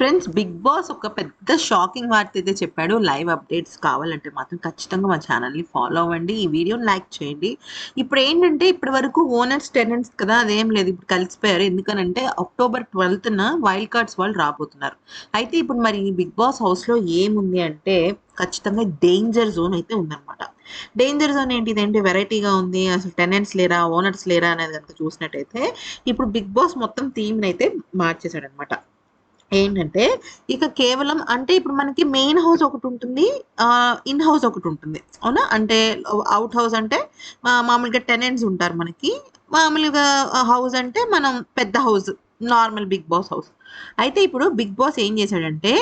Friends big boss ఒక పెద్ద shocking వార్త అయితే చెప్పాడు. లైవ్ అప్డేట్స్ కావాలంటే మాత్రం ఖచ్చితంగా మా ఛానల్ని ఫాలో అవ్వండి. ఈ వీడియోని లైక్ చేయండి. ఇప్పుడు ఏంటంటే ఇప్పటి వరకు ఓనర్స్ టెనెంట్స్ కదా అదేం లేదు. ఇప్పుడు కలిసిపోయారు. ఎందుకనంటే అక్టోబర్ ట్వెల్త్న వైల్డ్ కార్డ్స్ వాళ్ళు రాబోతున్నారు. అయితే ఇప్పుడు మరి బిగ్ బాస్ హౌస్లో ఏముంది అంటే ఖచ్చితంగా డేంజర్ జోన్ అయితే ఉందన్నమాట. డేంజర్ జోన్ ఏంటి? ఇదేంటి? వెరైటీగా ఉంది. అసలు టెనెంట్స్ లేరా? ఓనర్స్ లేరా? అనేది కనుక చూసినట్టయితే ఇప్పుడు బిగ్ బాస్ మొత్తం థీమ్ని అయితే మార్చేశాడనమాట ఏంటంటే ఇక కేవలం అంటే ఇప్పుడు మనకి మెయిన్ హౌస్ ఒకటి ఉంటుంది ఇన్ హౌస్ ఒకటి ఉంటుంది. అవునా? అంటే అవుట్ హౌస్ అంటే మామూలుగా టెనెంట్స్ ఉంటారు మనకి. మామూలుగా హౌస్ అంటే మనం పెద్ద house normal Bigg Boss house అయితే ఇప్పుడు బిగ్ బాస్ ఏం చేశాడంటే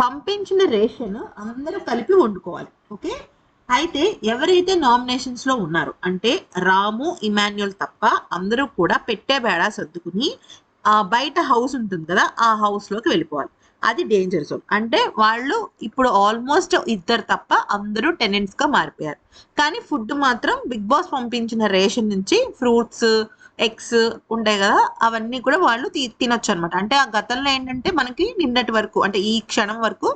పంపించిన రేషన్ అందరూ కలిపి వండుకోవాలి. ఓకే? అయితే ఎవరైతే నామినేషన్స్లో ఉన్నారో అంటే రాము ఇమాన్యుల్ తప్ప అందరూ కూడా పెట్టే బేడా సర్దుకుని బయట హౌస్ ఉంటుంది కదా ఆ హౌస్లోకి వెళ్ళిపోవాలి. అది డేంజర్ జోన్ అంటే వాళ్ళు ఇప్పుడు ఆల్మోస్ట్ ఇద్దరు తప్ప అందరూ టెనెంట్స్గా మారిపోయారు. కానీ ఫుడ్ మాత్రం బిగ్ బాస్ పంపించిన రేషన్ నుంచి ఫ్రూట్స్ ఎగ్స్ ఉంటాయి కదా అవన్నీ కూడా వాళ్ళు తీ తినొచ్చు అనమాట అంటే ఆ గతంలో ఏంటంటే మనకి నిన్నటి వరకు అంటే ఈ క్షణం వరకు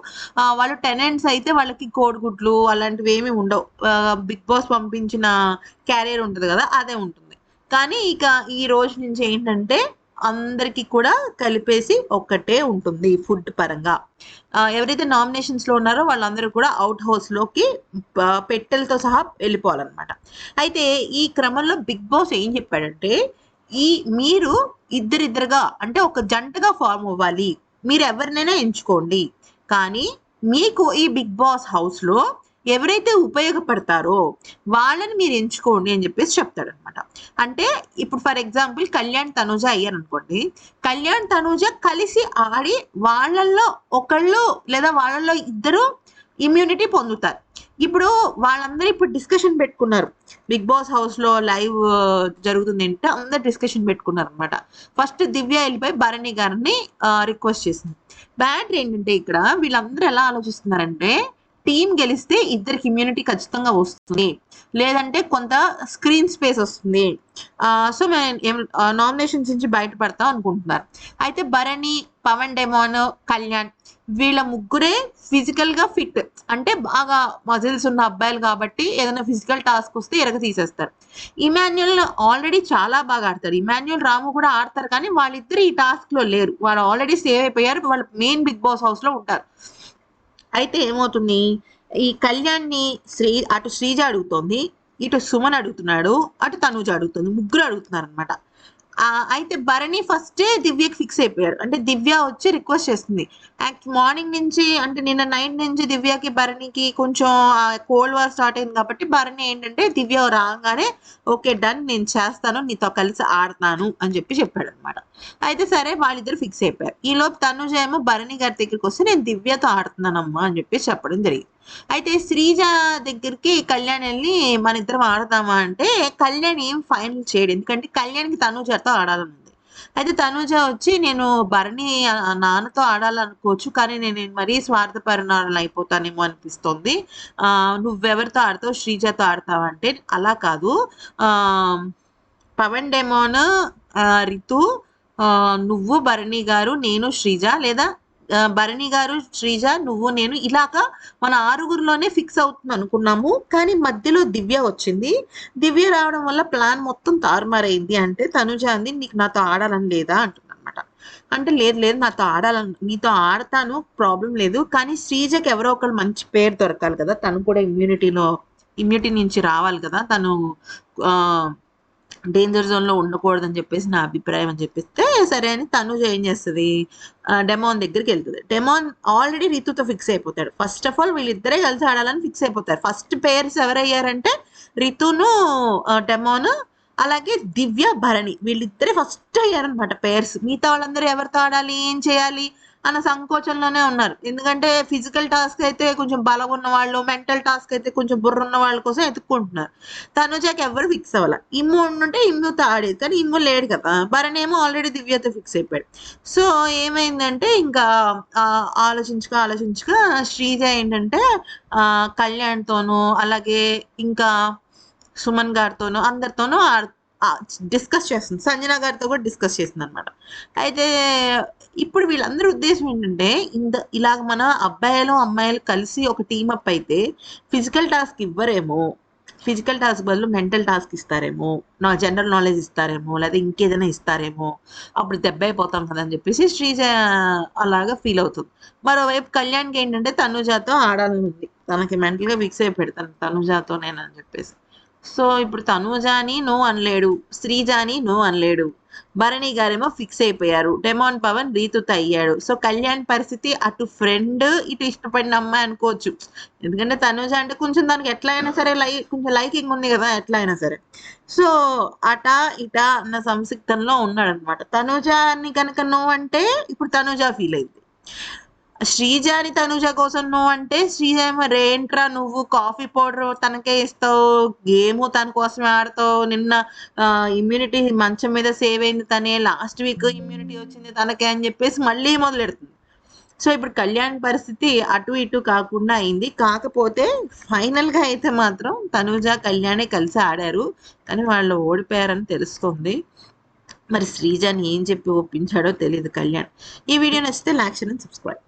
వాళ్ళు టెనెంట్స్ అయితే వాళ్ళకి కోడిగుడ్లు అలాంటివి ఏమి ఉండవు. బిగ్ బాస్ పంపించిన క్యారియర్ ఉంటుంది కదా అదే ఉంటుంది. కానీ ఇక ఈ రోజు నుంచి ఏంటంటే అందరికీ కూడా కలిపేసి ఒక్కటే ఉంటుంది ఫుడ్ పరంగా. ఎవరైతే నామినేషన్స్లో ఉన్నారో వాళ్ళందరూ కూడా అవుట్ హౌస్లోకి పెట్టెలతో సహా వెళ్ళిపోవాలన్నమాట. అయితే ఈ క్రమంలో బిగ్ బాస్ ఏం చెప్పాడంటే ఈ మీరు ఇద్దరిద్దరుగా అంటే ఒక జంటగా ఫార్మ్ అవ్వాలి. మీరు ఎవరినైనా ఎంచుకోండి. కానీ మీకు ఈ బిగ్ బాస్ హౌస్లో ఎవరైతే ఉపయోగపడతారో వాళ్ళని మీరు ఎంచుకోండి అని చెప్పేసి చెప్తాడు అనమాట అంటే ఇప్పుడు ఫర్ ఎగ్జాంపుల్ కళ్యాణ్ తనుజ అయ్యారు అనుకోండి కళ్యాణ్ తనుజ కలిసి ఆడి వాళ్ళల్లో ఒకళ్ళు లేదా వాళ్ళల్లో ఇద్దరు ఇమ్యూనిటీ పొందుతారు. ఇప్పుడు వాళ్ళందరూ ఇప్పుడు డిస్కషన్ పెట్టుకున్నారు. బిగ్ బాస్ హౌస్లో లైవ్ జరుగుతుంది అంటే అందరు డిస్కషన్ పెట్టుకున్నారు అనమాట ఫస్ట్ దివ్య వెళ్ళిపోయి భరణి గారిని రిక్వెస్ట్ చేసింది. బ్యాటర్ ఏంటంటే ఇక్కడ వీళ్ళందరూ ఎలా ఆలోచిస్తున్నారంటే టీం గెలిస్తే ఇద్దరికి ఇమ్యూనిటీ ఖచ్చితంగా వస్తుంది. లేదంటే కొంత స్క్రీన్ స్పేస్ వస్తుంది. సో మేము నామినేషన్స్ నుంచి బయటపడతాం అనుకుంటున్నారు. అయితే భరణి పవన్ డెమోన్ కళ్యాణ్ వీళ్ళ ముగ్గురే ఫిజికల్గా ఫిట్ అంటే బాగా మజిల్స్ ఉన్న అబ్బాయిలు కాబట్టి ఏదైనా ఫిజికల్ టాస్క్ వస్తే ఎరగ తీసేస్తారు. ఇమాన్యుల్ ఆల్రెడీ చాలా బాగా ఆడతారు. ఇమాన్యుల్ రాము కూడా ఆడతారు కానీ వాళ్ళిద్దరు ఈ టాస్క్లో లేరు. వాళ్ళు ఆల్రెడీ సేవ్ అయిపోయారు. వాళ్ళు మెయిన్ బిగ్ బాస్ హౌస్లో ఉంటారు. అయితే ఏమవుతుంది? ఈ కళ్యాణ్ని శ్రీ అటు శ్రీజ అడుగుతోంది ఇటు సుమన్ అడుగుతున్నాడు అటు తనుజ అడుగుతుంది ముగ్గురు అడుగుతున్నారు అనమాట అయితే భరణి ఫస్టే దివ్యకి ఫిక్స్ అయిపోయారు. అంటే దివ్య వచ్చి రిక్వెస్ట్ చేస్తుంది. యాక్ట్ మార్నింగ్ నుంచి అంటే నిన్న నైట్ నుంచి దివ్యకి భరణికి కొంచెం కోల్డ్ వార్ స్టార్ట్ అయింది కాబట్టి భరణి ఏంటంటే దివ్య రాగానే ఓకే డన్ నేను చేస్తాను నీతో కలిసి ఆడతాను అని చెప్పి చెప్పాడు అనమాట అయితే సరే వాళ్ళిద్దరు ఫిక్స్ అయిపోయారు. ఈలోపు తనుజ ఏమో భరణి గారి దగ్గరికి వస్తే నేను దివ్యతో ఆడుతున్నానమ్మా అని చెప్పి చెప్పడం జరిగింది. అయితే శ్రీజ దగ్గరికి కళ్యాణ్ వెళ్ళి మన ఇద్దరం ఆడదామా అంటే కళ్యాణ్ ఏం ఫైనల్ చేయడు. ఎందుకంటే కళ్యాణ్కి తనుజతో ఆడాలని ఉంది అయితే తనుజ వచ్చి నేను భరణి నాన్నతో ఆడాలనుకోవచ్చు కానీ నేను మరీ స్వార్థపరిణాలు అయిపోతానేమో అనిపిస్తుంది. నువ్వెవరితో ఆడతావు? శ్రీజతో ఆడతావు? అంటే అలా కాదు. పవన్ డెమోన్ రితు నువ్వు భరణి గారు నేను శ్రీజ లేదా భరణి గారు శ్రీజ నువ్వు నేను ఇలాగా మన ఆరుగురిలోనే ఫిక్స్ అవుతుంది అనుకున్నాము. కానీ మధ్యలో దివ్య వచ్చింది. దివ్య రావడం వల్ల ప్లాన్ మొత్తం తారుమారైంది. అంటే తనుజ అంది నీకు నాతో ఆడాలని లేదా? అంటుంది అనమాట అంటే లేదు లేదు నాతో ఆడాలని నీతో ఆడతాను ప్రాబ్లం లేదు. కానీ శ్రీజకి ఎవరో ఒకరు మంచి పేరు దొరకాలి కదా. తను కూడా ఇమ్యూనిటీలో ఇమ్యూనిటీ నుంచి రావాలి కదా. తను ఆ, డేంజర్ జోన్లో ఉండకూడదని చెప్పేసి నా అభిప్రాయం అని చెప్పిస్తే సరే అని తను ఏం చేస్తుంది? డెమోన్ దగ్గరికి వెళ్తుంది. డెమోన్ ఆల్రెడీ రితుతో ఫిక్స్ అయిపోతాడు. ఫస్ట్ ఆఫ్ ఆల్ వీళ్ళిద్దరే కలిసి ఆడాలని ఫిక్స్ అయిపోతారు. ఫస్ట్ పేర్స్ ఎవరయ్యారంటే రితును డెమోను డెమోన్ అలాగే దివ్య భరణి. వీళ్ళిద్దరే ఫస్ట్ అయ్యారనమాట పేర్స్ మిగతా వాళ్ళందరూ ఎవరితో ఆడాలి? ఏం చేయాలి? అన్న సంకోచంలోనే ఉన్నారు. ఎందుకంటే ఫిజికల్ టాస్క్ అయితే కొంచెం బలం ఉన్న వాళ్ళు మెంటల్ టాస్క్ అయితే కొంచెం బుర్ర ఉన్న వాళ్ళ కోసం ఎత్తుక్కుంటున్నారు. తనుజాకి ఎవరు ఫిక్స్ అవ్వాలి. ఇమ్ము ఉండుంటే ఇమ్ము తాడేది కానీ ఇమ్ము లేడు కదా. భరణి ఏమో ఆల్రెడీ దివ్యతో ఫిక్స్ అయిపోయాడు. సో ఏమైందంటే ఇంకా ఆ, ఆలోచించుక ఆలోచించుక శ్రీజ ఏంటంటే కళ్యాణ్తోనూ అలాగే ఇంకా సుమన్ గారితోనూ అందరితోనూ డిస్కస్ చేస్తుంది. సంజన గారితో కూడా డిస్కస్ చేసింది అనమాట అయితే ఇప్పుడు వీళ్ళందరి ఉద్దేశం ఏంటంటే ఇంత ఇలాగ మన అబ్బాయిలు అమ్మాయిలు కలిసి ఒక టీమప్ అయితే ఫిజికల్ టాస్క్ ఇవ్వరేమో ఫిజికల్ టాస్క్ బదులు మెంటల్ టాస్క్ ఇస్తారేమో నా జనరల్ నాలెడ్జ్ ఇస్తారేమో లేదా ఇంకేదైనా ఇస్తారేమో అప్పుడు దెబ్బ అయిపోతాం కదా అని చెప్పేసి శ్రీజ అలాగా ఫీల్ అవుతుంది. మరోవైపు కళ్యాణ్కి ఏంటంటే తనుజాతో ఆడాలని ఉంది. తనకి మెంటల్గా ఫిక్స్ అయిపోయాడు. తను తనుజాతో నేనని చెప్పేసి. సో ఇప్పుడు తనుజాని నో అనలేడు. శ్రీజాని నో అనలేడు. భరణి గారేమో ఫిక్స్ అయిపోయారు. డెమాన్ పవన్ రీతుతో అయ్యాడు. సో కళ్యాణ్ పరిస్థితి అటు ఫ్రెండ్ ఇటు ఇష్టపడిన అమ్మాయి అనుకోవచ్చు. ఎందుకంటే తనుజ అంటే కొంచెం దానికి ఎట్లా అయినా సరే లై కొంచెం లైకింగ్ ఉంది కదా ఎట్లా అయినా సరే. సో అట ఇట అన్న సంసిక్తంలో ఉన్నాడు అనమాట తనుజాని కనుక నువ్వు అంటే ఇప్పుడు తనుజ ఫీల్ అయింది. శ్రీజాని తనుజ కోసం నువ్వు అంటే శ్రీజ రేంట్రా నువ్వు కాఫీ పౌడర్ తనకే ఇస్తావు గేమ్ తన కోసమే ఆడతావు నిన్న ఇమ్యూనిటీ మంచం మీద సేవ్ అయింది తనే లాస్ట్ వీక్ ఇమ్యూనిటీ వచ్చింది తనకే అని చెప్పేసి మళ్ళీ మొదలెడుతుంది. సో ఇప్పుడు కళ్యాణ్ పరిస్థితి అటు ఇటు కాకుండా అయింది. కాకపోతే ఫైనల్గా అయితే మాత్రం తనుజ కళ్యాణే కలిసి ఆడారు. కానీ వాళ్ళు ఓడిపోయారని తెలుస్తుంది. మరి శ్రీజాని ఏం చెప్పి ఒప్పించాడో తెలియదు కళ్యాణ్. ఈ వీడియో నచ్చితే లైక్ చేయండి సబ్స్క్రైబ్